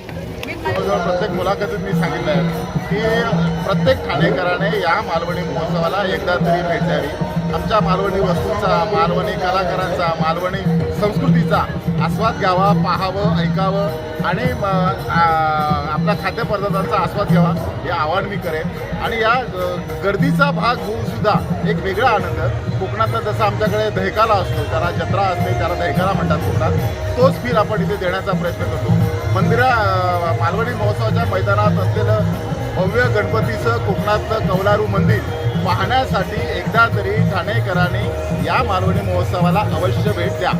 प्रत्येक मुलाखतीत मी सांगितलं की प्रत्येक ठाणेकराने या मालवणी महोत्सवाला एकदा तरी भेट द्यावी. आमच्या मालवणी वस्तूंचा मालवणी कलाकारांचा मालवणी संस्कृतीचा आस्वाद घ्यावा पाहावं ऐकावं आणि आपल्या खाद्यपदार्थांचा आस्वाद घ्यावा हे आवाहन मी करेन. आणि या गर्दीचा भाग होऊन सुद्धा एक वेगळा आनंद. कोकणातला जसं आमच्याकडे दहकाला असतो त्याला जत्रा असते त्याला दहिकाला म्हणतात कोकणात तोच फील आपण इथे देण्याचा प्रयत्न करतो. मंदिरा मालवणी महोत्सवाच्या मैदानात असलेलं भव्य गणपतीचं कोकणातलं कौलारू मंदिर पाहण्यासाठी एकदा तरी ठाणेकरांनी या मालवणी महोत्सवाला अवश्य भेट द्या.